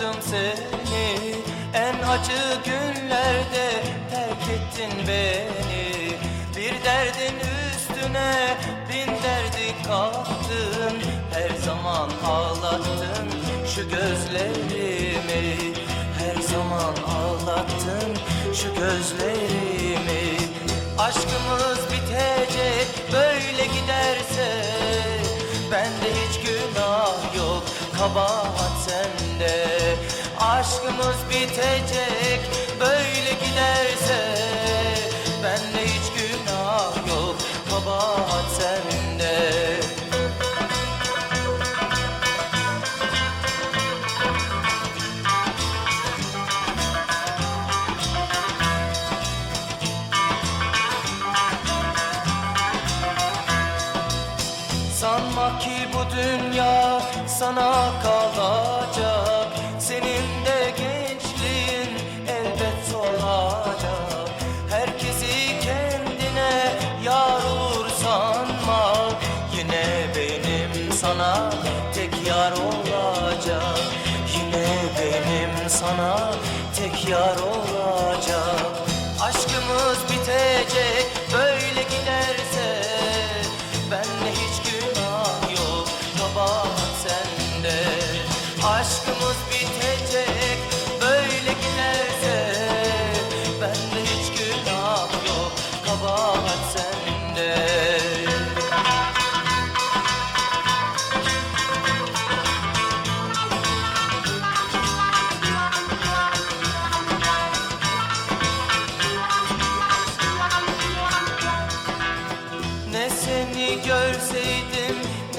Unutamadım seni. En acı günlerde terk ettin beni. Bir derdin üstüne bin derdi kattın. Her zaman ağlattın şu gözlerimi. Her zaman ağlattın şu gözlerimi. Aşkımız bitecek böyle giderse Bende hiç günah yok. Kabahat sende Aşkımız bitecek böyle giderse Bende hiç günah yok kabahat sende. Sanma ki bu dünya sana kalacak sana tek yar olacak. Yine benim sana tek yar olacak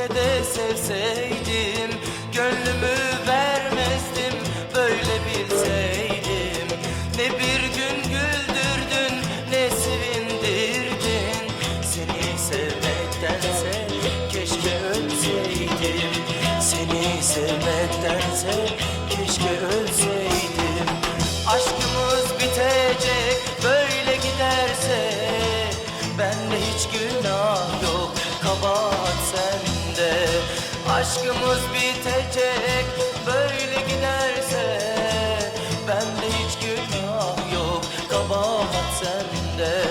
ne de sevseydim Gönlümü vermezdim böyle bilseydim. Ne bir gün güldürdün ne sevindirdin. Seni sevmektense keşke ölseydim. Seni sevmektense keşke ölseydim. Aşkımız bitecek böyle giderse Aşkımız bitecek böyle giderse Bende hiç günah yok. Kabahat sende.